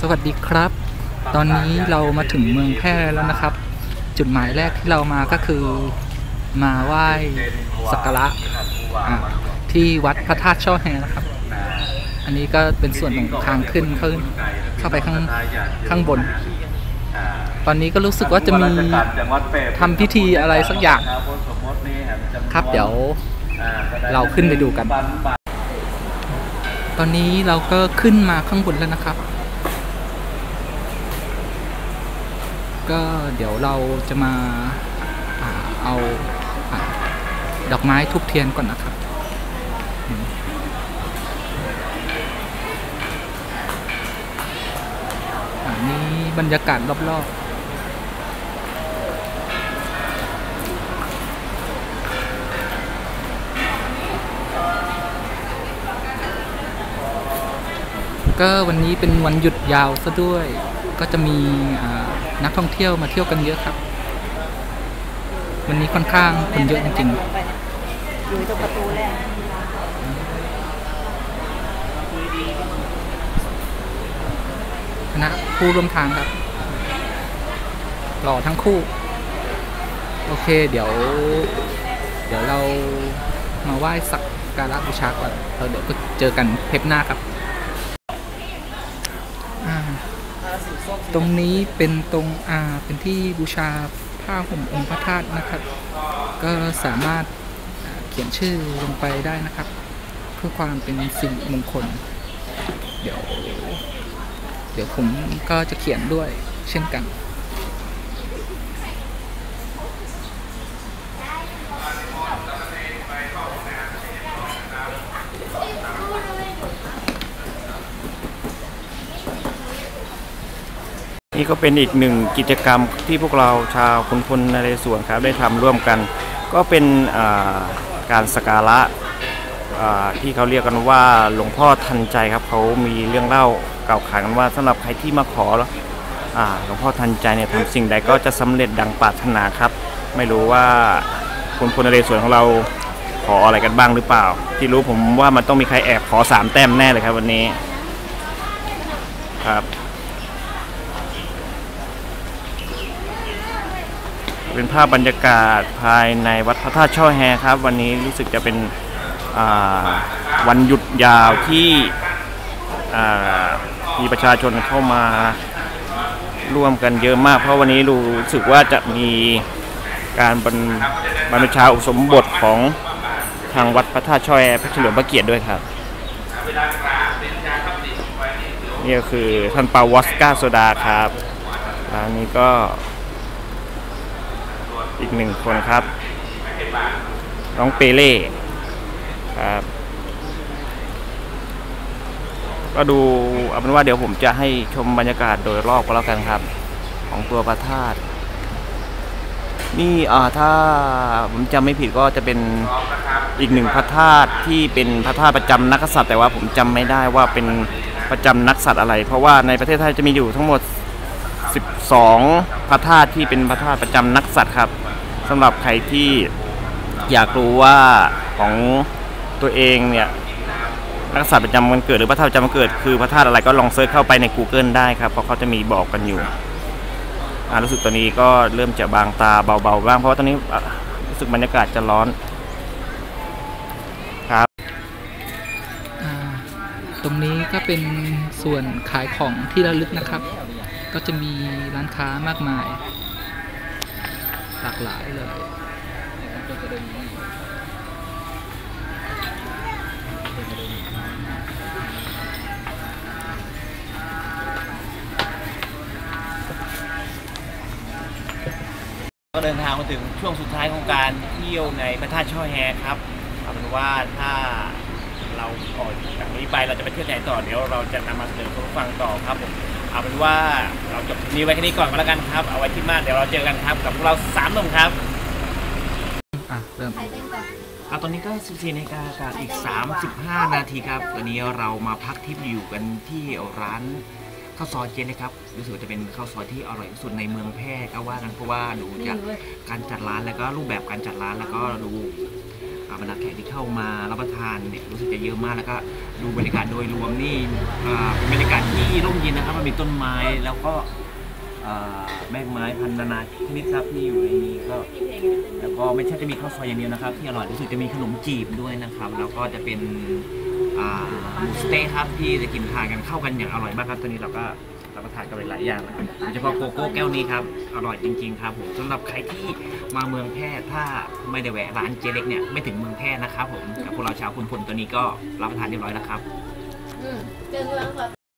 สวัสดีครับ ตอนนี้เรามาถึงเมืองแพร่แล้วนะครับ จุดหมายแรกที่เรามาก็คือมาไหว้สักการะที่วัดพระธาตุช่อแฮนะครับ อันนี้ก็เป็นส่วนของทางขึ้นขึ้นเข้าไปข้างข้างบน ตอนนี้ก็รู้สึกว่าจะมีทำพิธีอะไรสักอย่าง ครับเดี๋ยวเราขึ้นไปดูกัน ตอนนี้เราก็ขึ้นมาข้างบนแล้วนะครับ ก็เดี๋ยวเราจะมาเอาดอกไม้ทุบเทียนก่อนนะครับอันนี้บรรยากาศรอบๆ ก็วันนี้เป็นวันหยุดยาวซะด้วย ก็จะมีนักท่องเที่ยวมาเที่ยวกันเยอะครับ วันนี้ค่อนข้างคนเยอะจริงอยู่ตรงประตูแรกคณะผู้ร่วมทางครับหล่อทั้งคู่ โอเค เดี๋ยว เดี๋ยวเรามาไหว้สักการะบูชาก่อนเราเดี๋ยวก็เจอกันเทปหน้าครับอ่า ตรงนี้เป็นตรงอ่าเป็นที่บูชาผ้าห่มองค์พระธาตุนะครับ ก็สามารถเขียนชื่อลงไปได้นะครับ เพื่อความเป็นสิริมงคล เดี๋ยว เดี๋ยวผมก็จะเขียนด้วยเช่นกัน นี่ก็เป็นอีกหนึ่งกิจกรรมที่พวกเราชาวคุณพลนเรศวรครับได้ทำร่วมกัน ก็เป็นการสการะที่เขาเรียกกันว่าหลวงพ่อทันใจครับเขามีเรื่องเล่าเก่าขานกันว่าสำหรับใครที่มาขอหลวงพ่อทันใจเนี่ยทำสิ่งใดก็จะสำเร็จดังปรารถนาครับ ไม่รู้ว่าคุณพลนเรศวรของเราขออะไรกันบ้างหรือเปล่า ที่รู้ผมว่ามันต้องมีใครแอบขอสามแต้มแน่เลยครับวันนี้ครับ เป็นภาพบรรยากาศภายในวัดพระธาตุช่อแฮครับ วันนี้รู้สึกจะเป็นวันหยุดยาวที่มีประชาชนเข้ามาร่วมกันเยอะมาก เพราะวันนี้รู้สึกว่าจะมีการบรรบรรพชาอุสมบทของทางวัดพระธาตุช่อแฮพระเฉลิมพระเกียรติด้วยครับนี่ก็คือท่านปาวอสกาโซดาครับร้านนี้ก็ อีกหนึ่งคนครับ น้องเปเล่ครับ ก็ดูเอาเป็นว่าเดี๋ยวผมจะให้ชมบรรยากาศโดยรอบก็แล้วกันครับ ของตัวพระธาตุนี่อ่าถ้าผมจำไม่ผิดก็จะเป็นอีกหนึ่งพระธาตุที่เป็นพระธาตุประจำนักกษัตริย์แต่ว่าผมจำไม่ได้ว่าเป็นประจำนักสัตว์อะไร เพราะว่าในประเทศไทยจะมีอยู่ทั้งหมด 12 พระธาตุที่เป็นพระธาตุประจำนักสัตว์ครับสำหรับใครที่อยากรู้ว่าของตัวเองเนี่ยนักสัตว์ประจำวันเกิดหรือพระธาตุประจำวันเกิดคือพระธาตุอะไรก็ลองเซิร์ชเข้าไปใน Google ได้ครับ เพราะเขาจะมีบอกกันอยู่อ่ารู้สึกตอนนี้ก็เริ่มจะบางตาเบาๆบ้าง เพราะว่าตอนนี้รู้สึกบรรยากาศจะร้อนครับ ตรงนี้ก็เป็นส่วนขายของที่ระลึกนะครับ ก็จะมีร้านค้ามากมาย หลากหลายเลยก็เดินทางมาถึงช่วงสุดท้ายของการเที่ยวในพระธาตุช่อแฮครับเอาเป็นว่าถ้าเราออกจากนี้ไปเราจะไปเที่ยวไหนต่อเดี๋ยวเราจะนำมาเสนอคุณผู้ฟังต่อครับผม เอาเป็นว่าเราจบทริปนี้ไว้แค่นี้ก่อนก็แล้วกันครับ เอาไว้ที่มานเดี๋ยวเราเจอกันครับกับพวกเราสามหนุ่มครับอะเริ่มเอาตอนนี้ก็ 14นาฬิกากับอีก 35 นาทีครับ วันนี้เรามาพักทิพย์อยู่กันที่ร้านข้าวซอยเจนนะครับ รู้สึกว่าจะเป็นข้าวซอยที่อร่อยที่สุดในเมืองแพร่ก็ว่ากันเพราะว่าดูจากการจัดร้านแล้วก็รูปแบบการจัดร้านแล้วก็ดู บรรดาแขกที่เข้ามารับประทานเนี่ยรู้สึกจะเยอะมากแล้วก็ดูบรรยากาศโดยรวมนี่อ่าเป็นบรรยากาศที่ร่มเย็นนะครับมันมีต้นไม้แล้วก็อ่าแมกไม้พันนานาชนิดครับที่อยู่ในนี้ก็ แล้วก็ไม่ใช่จะมีข้าวซอยอย่างเดียวนะครับ ที่อร่อยรู้สึกจะมีขนมจีบด้วยนะครับ แล้วก็จะเป็นอ่าหมูสเต๊ะครับที่จะกินทานกันเข้ากันอย่างอร่อยมากครับตอนนี้เราก็ รับประทานกันไปหลายอย่างนะครับโดยเฉพาะโกโก้แก้วนี้ครับอร่อยจริง ๆ ครับผมสำหรับใครที่มาเมืองแพร่ถ้าไม่ได้แวะร้านเจเล็กเนี่ยไม่ถึงเมืองแพร่นะครับผมกับพวกเราชาวคุณพลตัวนี้ก็รับประทานเรียบร้อยแล้วครับ อืมเจอเมืองแบบ